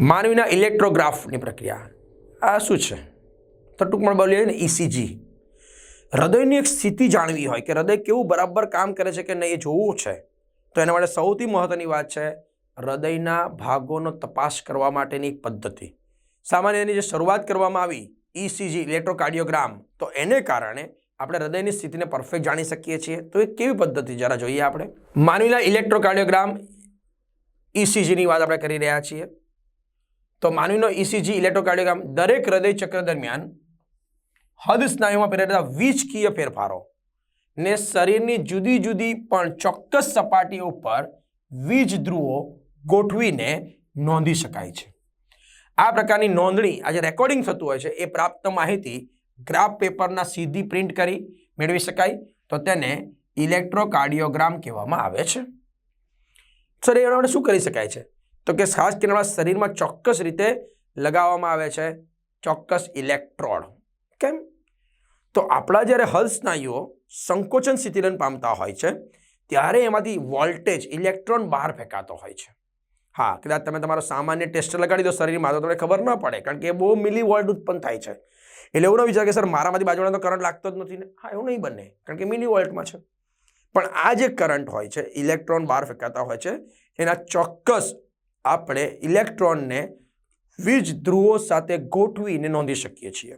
માનવીના ઇલેક્ટ્રોગ્રાફની પ્રક્રિયા. આ શું છે? તો ટૂંકમાં બોલીએ ને ઇસીજી હૃદયની એક સ્થિતિ જાણવી હોય કે હૃદય કેવું બરાબર કામ કરે છે કે નહીં એ જોવું છે. તો એના માટે સૌથી મહત્ત્વની વાત છે હૃદયના ભાગોનો તપાસ કરવા માટેની એક પદ્ધતિ. સામાન્ય એની જે શરૂઆત કરવામાં આવી ઇસીજી ઇલેક્ટ્રોકાર્ડિયોગ્રામ, તો એને કારણે આપણે હૃદયની સ્થિતિને પરફેક્ટ જાણી શકીએ છીએ. તો એ કેવી પદ્ધતિ જરા જોઈએ આપણે? માનવીના ઇલેક્ટ્રોકાર્ડિયોગ્રામ ઇસીજીની વાત આપણે કરી રહ્યા છીએ. તો માનવીનો ઇસીજી ઇલેક્ટ્રોકાર્ડિયોગ્રામ દરેક હૃદય ચક્ર દરમિયાન હદ સ્નાયુમાં પેરેલા વીજકીય ફેરફારો ને શરીરની જુદી જુદી પણ ચોક્કસ સપાટીઓ ઉપર વીજ ધ્રુવો ગોઠવીને નોંધી શકાય છે. આ પ્રકારની નોંધણી આજે રેકોર્ડિંગ થતું હોય છે. એ પ્રાપ્ત માહિતી ગ્રાફ પેપરના સીધી પ્રિન્ટ કરી મેળવી શકાય. તો તેને ઇલેક્ટ્રોકાર્ડિયોગ્રામ કહેવામાં આવે છે. સર એના માટે શું કરી શકાય છે? તો કે ખાસ કરીને શરીરમાં ચોક્કસ રીતે લગાવવામાં આવે છે, ચોક્કસ ઇલેક્ટ્રોડ. કેમ? તો આપણા જ્યારે હલ સ્નાયુઓ સંકોચન શિથિલન પામતા હોય છે, ત્યારે એમાંથી વોલ્ટેજ, ઇલેક્ટ્રોન બહાર ફેંકાતો હોય છે. હા, કદાચ તમે તમારો સામાન્ય ટેસ્ટ લગાડી દો શરીરમાં, તો તમને ખબર ન પડે, કારણ કે એ બહુ મિલી વોલ્ટ ઉત્પન્ન થાય છે. એટલે એવું ન વિચાર કે, સર, મારામાંથી બાજુમાં તો કરંટ લાગતો જ નથી ને. હા, એવું નહીં બને, કારણ કે મિલી વોલ્ટમાં છે. પણ આ જે કરંટ હોય છે, ઇલેક્ટ્રોન બહાર ફેંકાતા હોય છે, એના ચોક્કસ આપણે ઇલેક્ટ્રોનને વીજ ધ્રુવો સાથે ગોઠવીને નોંધી શકીએ છીએ.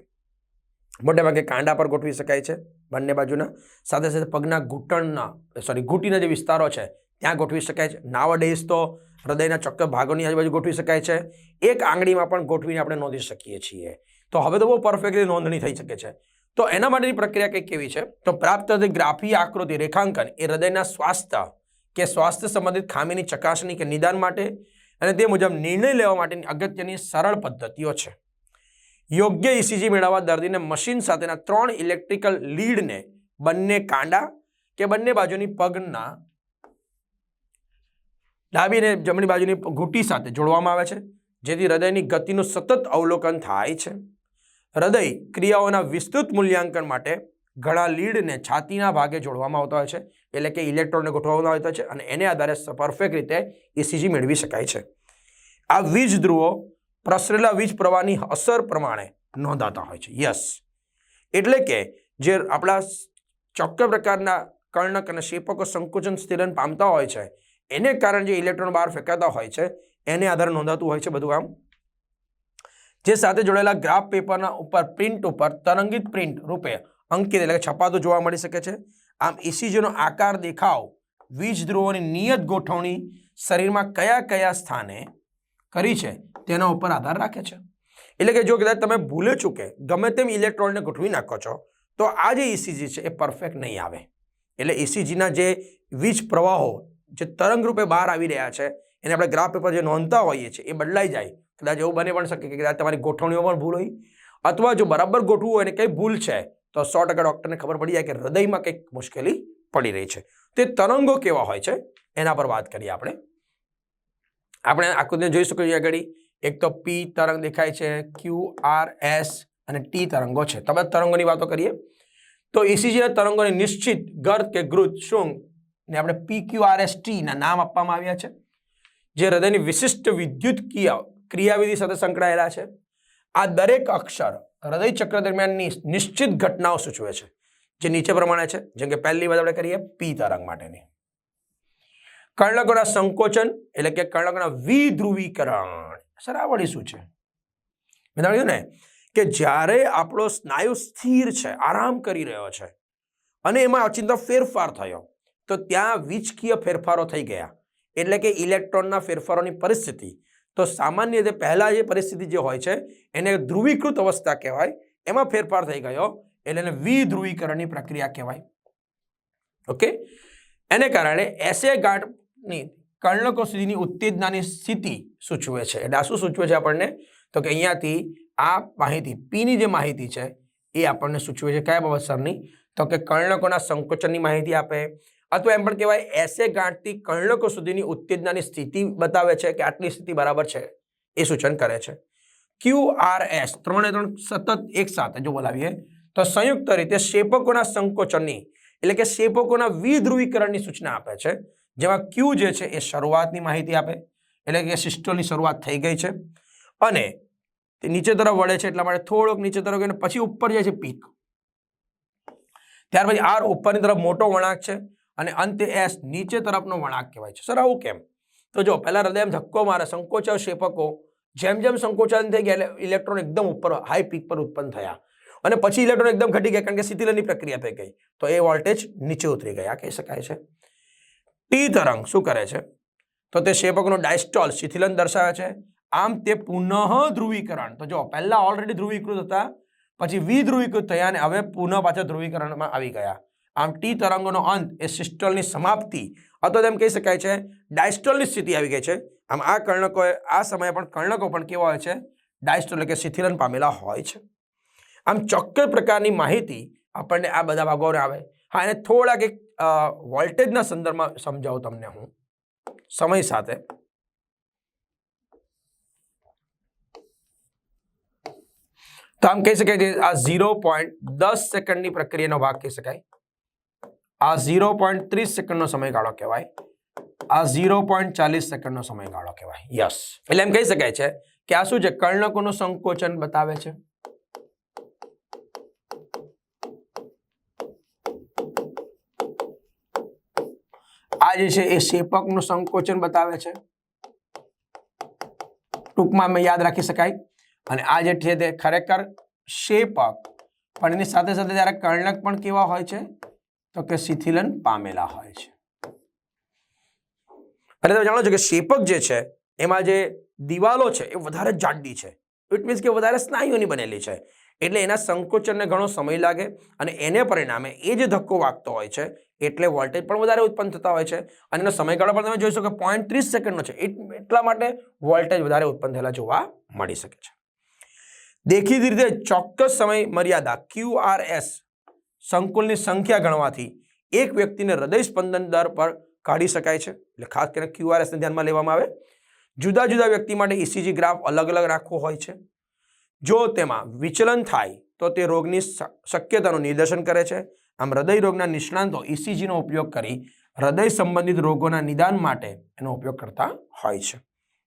મોટે ભાગે કાંડા પર ગોઠવી શકાય છે, બંને બાજુના. સાથે સાથે પગના ઘૂંટણના સોરી ઘૂંટીના જે વિસ્તારો છે, ત્યાં ગોઠવી શકાય છે. નાવા ડેઝ તો હૃદયના ચોક્કસ ભાગોની આજુબાજુ ગોઠવી શકાય છે. એક આંગળીમાં પણ ગોઠવીને આપણે નોંધી શકીએ છીએ. તો હવે તો બહુ પરફેક્ટલી નોંધણી થઈ શકે છે. તો એના માટેની પ્રક્રિયા કંઈક કેવી છે? તો પ્રાપ્ત થતી ગ્રાફી આકૃતિ, રેખાંકન એ હૃદયના સ્વાસ્થ્ય કે સ્વાસ્થ્ય સંબંધિત ખામીની ચકાસણી કે નિદાન માટે અને તે મુજબ નિર્ણય લેવા માટેની અગત્યની સરળ પદ્ધતિઓ છે. યોગ્ય ઇસીજી મેળવવા દર્દીને મશીન સાથેના ત્રણ ઇલેક્ટ્રિકલ લીડને બંને કાંડા કે બંને બાજુની પગના ડાબી અને જમણી બાજુની ઘૂંટી સાથે જોડવામાં આવે છે, જેથી હૃદયની ગતિનું સતત અવલોકન થાય છે. હૃદય ક્રિયાઓના વિસ્તૃત મૂલ્યાંકન માટે ઘણા લીડને છાતીના ભાગે જોડવામાં આવતા હોય છે એટલે કે ઇલેક્ટ્રોનને ગોઠવવામાં આવતા છે અને એને આધારે પરફેક્ટ રીતે ઇસીજી મેળવી શકાય છે. આ વીજ ધ્રુવો પ્રસરેલા વીજ પ્રવાહની અસર પ્રમાણે નોંધાતા હોય છે. યસ એટલે કે જે આપણા ચોક્કસ પ્રકારના કર્ણક અને શેપકો સંકોચન સ્થિરન પામતા હોય છે, એને કારણે જે ઇલેક્ટ્રોન બહાર ફેંકાતા હોય છે, એને આધારે નોંધાતું હોય છે બધું આમ. જે સાથે જોડેલા ગ્રાફ પેપરના ઉપર પ્રિન્ટ ઉપર તરંગિત પ્રિન્ટ રૂપે અંકિત એટલે કે છપાતું જોવા મળી શકે છે. આમ ઇસીજીનો આકાર દેખાવ વીજ ધ્રુવોની નિયત ગોઠવણી શરીરમાં કયા કયા સ્થાને કરી છે, તેના ઉપર આધાર રાખે છે. એટલે કે જો કદાચ તમે ભૂલે ચૂકે ગમે તેમ ઇલેક્ટ્રોનને ગોઠવી નાખો છો, તો આ જે ઇસીજી છે એ પરફેક્ટ નહીં આવે. એટલે ઇસીજીના જે વીજ પ્રવાહો જે તરંગ રૂપે બહાર આવી રહ્યા છે, એને આપણે ગ્રાફ પેપર જે નોંધતા હોઈએ છીએ, એ બદલાઈ જાય. કદાચ એવું બને પણ શકે કે કદાચ તમારી ગોઠવણીઓ પણ ભૂલ હોય. અથવા જો બરાબર ગોઠવું હોય અને કંઈ ભૂલ છે તો સો ટકા ડૉક્ટરને ખબર પડી જાય કે હૃદયમાં કંઈક મુશ્કેલી પડી રહી છે. તે તરંગો કેવા હોય છે એના પર વાત કરીએ આપણે. આપણે આકૃતિને જોઈ શકીએ છીએ આગળ. એક તો પી તરંગ દેખાય છે ક્યુ આર એસ અને ટી તરંગો છે. તમે તરંગોની વાતો કરીએ. તો ઇસીજીના તરંગોની નિશ્ચિત ગર્ત કે ગૃત શું? ને આપણે પી ક્યુ આર એસ ટીના નામ આપવામાં આવ્યા છે. જે હૃદયની વિશિષ્ટ વિદ્યુત ક્રિયા ક્રિયાવિધિ સાથે સંકળાયેલા છે. આ દરેક અક્ષર હૃદય ચક્ર દરમિયાનની નિશ્ચિત ઘટનાઓ સૂચવે છે, જે નીચે પ્રમાણે છે. જેમ કે પહેલી વાત આપણે કરીએ, પી તરંગ માટેની. કર્ણકોના સંકોચન એટલે કે કર્ણકોના વિધ્રુવીકરણ. સર શું છે? મેં જાણ્યું ને, કે જ્યારે આપણો સ્નાયુ સ્થિર છે, આરામ કરી રહ્યો છે, અને એમાં અચિંતા ફેરફાર થયો, તો ત્યાં વીજકીય ફેરફારો થઈ ગયા. એટલે કે ઇલેક્ટ્રોનના ફેરફારોની પરિસ્થિતિ તો સામાન્ય રીતે પહેલાં જે પરિસ્થિતિ જે હોય છે, એને ધ્રુવીકૃત અવસ્થા કહેવાય. એમાં ફેરફાર થઈ ગયો, એટલે એને વિધ્રુવીકરણની પ્રક્રિયા કહેવાય. ઓકે? એને કારણે એસે ગાંઠની કર્ણકો સુધીની ઉત્તેજનાની સ્થિતિ સૂચવે છે. એટલે આ શું સૂચવે છે આપણને? તો કે અહીંયાથી આ માહિતી પીની જે માહિતી છે, એ આપણને સૂચવે છે. કયા બાબત તો કે કર્ણકોના સંકોચનની માહિતી આપે અથવા એમ પણ કહેવાય, એસે ગાંઠથી કર્ણકો સુધીની ઉત્તેજનાની સ્થિતિ બતાવે છે કે આટલી સ્થિતિ બરાબર છે. એ સૂચન કરે છે. ક્યુ આર એસ, ત્રણે ત્રણ સતત એક સાથે જો બોલાવીએ, તો સંયુક્ત રીતે શેપકોના સંકોચનની, એટલે કે શેપકોના વિધ્રુવીકરણની સૂચના આપે છે. જેમાં ક્યુ જે છે એ શરૂઆતની માહિતી આપે, એટલે કે સિસ્ટોલની શરૂઆત થઈ ગઈ છે. અને તે નીચે તરફ વળે છે એટલા માટે થોડોક નીચે તરફ ગઈને પછી ઉપર જાય છે પીક. ત્યાર પછી આર ઉપરની તરફ મોટો વળાંક છે. અને અંતે એસ નીચે તરફનો વળાંક કહેવાય છે. સર, આવું કેમ? તો જો, પહેલાં હૃદય ધક્કો મારે, સંકોચાવ શેપકો, જેમ જેમ સંકોચન થઈ ગયા એટલે ઇલેક્ટ્રોન એકદમ ઉપર હાઈ પીક પર ઉત્પન્ન થયા. અને પછી ઇલેક્ટ્રોન એકદમ ઘટી ગયા કારણ કે શિથિલની પ્રક્રિયા થઈ ગઈ. તો એ વોલ્ટેજ નીચે ઉતરી ગયા, કહી શકાય છે. ટી તરંગ શું કરે છે? તો તે શેપકનો ડાયસ્ટોલ શિથિલન દર્શાવે છે. આમ તે પુનઃ ધ્રુવીકરણ. તો જો, પહેલાં ઓલરેડી ધ્રુવીકૃત હતા, પછી વિધ્રુવીકૃત થયા અને હવે પુનઃ પાછા ધ્રુવીકરણમાં આવી ગયા. આમ ટી તરંગોનો અંત એ સિસ્ટોલની સમાપ્તિ. અથવા તેમ કહી શકાય છે, ડાયસ્ટોલની સ્થિતિ આવી ગઈ છે. આમ આ કર્ણકોએ, આ સમયે પણ કર્ણકો પણ કેવા હોય છે? ડાયસ્ટોલ કે શિથિલન પામેલા હોય છે. આમ ચોક્કસ પ્રકારની માહિતી આપણને આ બધા ભાગોને આવે. હા, એને થોડાક એક વોલ્ટેજના સંદર્ભમાં સમજાવું તમને હું. સમય સાથે. તો આમ કહી શકાય કે આ ઝીરો પોઈન્ટ દસ સેકન્ડની પ્રક્રિયાનો ભાગ કહી શકાય. આ ઝીરો પોઈન્ટ ત્રીસ સેકન્ડનો સમયગાળો કહેવાય. આ ઝીરો પોઈન્ટ ચાલીસ સેકન્ડનો સમયગાળો કહેવાય. યસ એટલે એમ કહી શકાય છે કે આ શું છે? કર્ણકોનું સંકોચન બતાવે છે. આ જે છે એ શેપકનું સંકોચન બતાવે છે. ટૂંકમાં મેં યાદ રાખી શકાય. અને આ જે છે તે ખરેખર શેપક, પણ એની સાથે સાથે જ્યારે કર્ણક પણ કેવા હોય છે? તો કે શિથિલન પામેલા હોય છે. અને તમે જાણો છો કે શેપક જે છે, એમાં જે દિવાલો છે, એ વધારે જાડી છે. ઇટ મીન્સ કે વધારે સ્નાયુઓની બનેલી છે. એટલે એના સંકોચનને ઘણો સમય લાગે અને એને પરિણામે એ જે ધક્કો વાગતો હોય છે, એટલે વોલ્ટેજ પણ વધારે ઉત્પન્ન થતા હોય છે. અને એનો સમયગાળો પણ તમે જોઈ શકો પોઈન્ટ ત્રીસ સેકન્ડનો છે. એટ- એટલા માટે વોલ્ટેજ વધારે ઉત્પન્ન થયેલા જોવા મળી શકે છે. દેખીતી રીતે ચોક્કસ સમય મર્યાદા ક્યુ આર એસ સંકુલની સંખ્યા ગણવાથી એક વ્યક્તિને હૃદય સ્પંદન દર પર કાઢી શકાય છે. એટલે ખાસ કરીને ક્યુઆરએસને એસને ધ્યાનમાં લેવામાં આવે. જુદા જુદા વ્યક્તિ માટે ઇસીજી ગ્રાફ અલગ અલગ રાખવો હોય છે. જો તેમાં વિચલન થાય, તો તે રોગની શક્યતાનું નિદર્શન કરે છે. આમ હૃદય રોગના નિષ્ણાંતો ઇસીજીનો ઉપયોગ કરી હૃદય સંબંધિત રોગોના નિદાન માટે એનો ઉપયોગ કરતા હોય છે.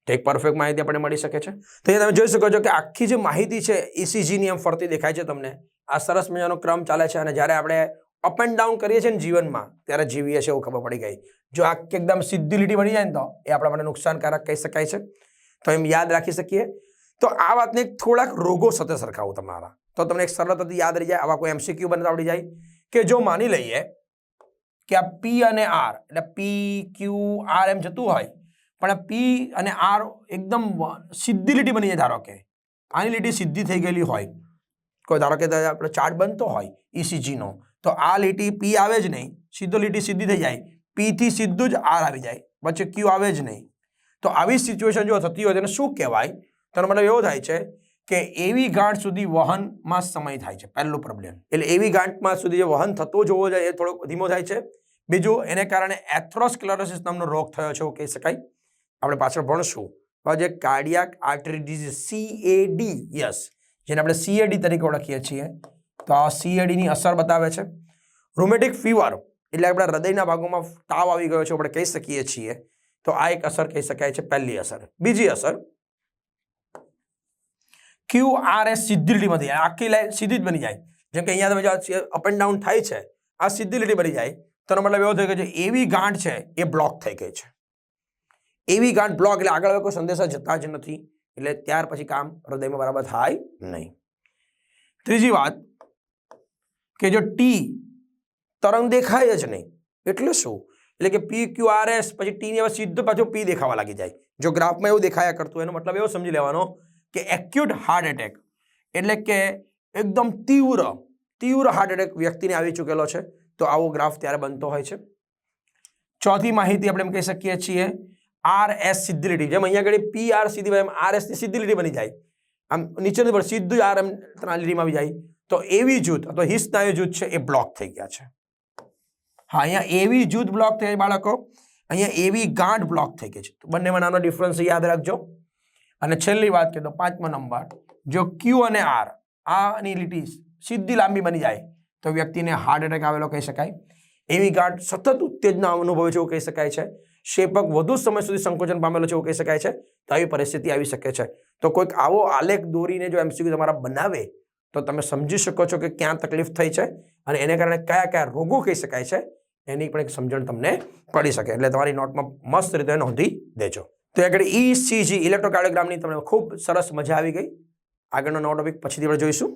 તો એક પરફેક્ટ માહિતી આપણને મળી શકે છે. તો અહીંયા તમે જોઈ શકો છો કે આખી જે માહિતી છે ઇસીજીની એમ ફરતી દેખાય છે તમને. આ સરસ મજાનો ક્રમ ચાલે છે અને જ્યારે આપણે અપ એન્ડ ડાઉન કરીએ છીએ ને જીવનમાં, ત્યારે જીવીએ છીએ એવું ખબર પડી ગઈ. જો આ એકદમ સીધી લીટી બની જાય ને તો એ આપણા માટે નુકસાનકારક કહી શકાય છે. તો એમ યાદ રાખી શકીએ. તો આ વાતને થોડાક રોગો સાથે સરખાવું તમારા. તો તમને એક સરળતાથી યાદ રહી જાય, આવા કોઈ એમસીક્યુ બનતા આવડી જાય કે જો માની લઈએ કે આ પી અને આર એટલે પી ક્યુ આર એમ જતું હોય, પણ પી અને આર એકદમ સીધી લીટી બની જાય ધારો કે. આની લીટી સીધી થઈ ગયેલી હોય કોઈ ધારો કે આપણે ચાર્ટ બનતો હોય ઇસીજીનો તો આ લીટી પી આવે જ નહીં. સીધો લીટી સીધી થઈ જાય. પીથી સીધું જ આર આવી જાય. વચ્ચે ક્યુ આવે જ નહીં. તો આવી સિચ્યુએશન જો થતી હોય તેને શું કહેવાય? તેનો મતલબ એવો થાય છે કે એવી ગાંઠ સુધી વહનમાં સમય થાય છે. પહેલો પ્રોબ્લેમ એટલે એવી ગાંઠમાં સુધી જે વહન થતો જોવો જાય એ થોડો ધીમો થાય છે. બીજું, એને કારણે એથ્રોસ્ક્લેરોસિસ નામનો રોગ થયો છે એવું કહી શકાય. આપણે પાછળ ભણશું. જે cardiac artery disease CAD yes જેને આપણે સીએડી તરીકે ઓળખીએ છીએ. તો આ સીએડીની અસર બતાવે છે. રોમેટિક ફીવર એટલે આપણા હૃદયના ભાગોમાં તાવ આવી ગયો છે આપણે કહી શકીએ છીએ. તો આ એક અસર કહી શકાય છે, પહેલી અસર. બીજી અસર ક્યુ આર એસ સીધી લીટીમાંથી. આખી લાઈન સીધી જ બની જાય. જેમ કે અહીંયા તમે જો અપ એન્ડ ડાઉન થાય છે, આ સીધી લીટી બની જાય, તો મતલબ એવો થઈ ગયો છે, એવી ગાંઠ છે એ બ્લોક થઈ ગઈ છે. એવી ગાંઠ બ્લોક એટલે આગળ કોઈ સંદેશા જતા જ નથી. એટલે ત્યાર પછી કામ હૃદયમાં બરાબર થાય નહીં. ત્રીજી વાત કે જો ટી તરંગ દેખાય જ નહીં, એટલે શું? એટલે કે પી ક્યુ આર એસ પછી ટીની હવે સીધું પાછું પી દેખાવા લાગી જાય. જો ગ્રાફમાં એવું દેખાયા કરતું એનો મતલબ એવો સમજી લેવાનો કે એક્યુટ હાર્ટ એટેક એટલે કે એકદમ તીવ્ર તીવ્ર હાર્ટ એટેક વ્યક્તિને આવી ચૂકેલો છે. તો આવો ગ્રાફ ત્યારે બનતો હોય છે. ચોથી માહિતી આપણે એમ કહી શકીએ છીએ આર એસ સીધી લીટી. જેમ અહીંયા આગળ પી આર સીધી એમ આર એસની સીધી લીટી બની જાય. આમ નીચેની પર સીધું આર એમ લીટીમાં આવી જાય. તો એવી જૂથ અથવા હિસ્નાયુ જૂથ છે એ બ્લોક થઈ ગયા છે. હા, અહીંયા એવી જૂથ બ્લોક થઈ બાળકો. અહીંયા એવી ગાંઠ બ્લોક થઈ ગઈ છે. તો બંનેમાં નાનો ડિફરન્સ યાદ રાખજો. અને છેલ્લી વાત કરીએ તો પાંચમો નંબર જો ક્યુ અને આર આની લીટી સીધી લાંબી બની જાય, તો વ્યક્તિને હાર્ટ એટેક આવેલો કહી શકાય. એવી ગાંઠ સતત ઉત્તેજના અનુભવે છે એવું કહી શકાય છે. શેપક વધુ સમય સુધી સંકોચન પામેલો છે એવું કહી શકાય છે. તો આવી પરિસ્થિતિ આવી શકે છે. તો કોઈક આવો આલેખ દોરીને જો એમસીક્યુ તમારા બનાવે, તો તમે સમજી શકો છો કે ક્યાં તકલીફ થઈ છે અને એને કારણે કયા કયા રોગો કહી શકાય છે, એની પણ એક સમજણ તમને પડી શકે. એટલે તમારી નોટમાં મસ્ત રીતે નોંધી દેજો. તો આગળ E ઈસીજી ઇલેક્ટ્રોકાર્ડિયોગ્રામની તમને ખૂબ સરસ મજા આવી ગઈ. આગળનો નવો ટોપિક પછીથી આપણે જોઈશું.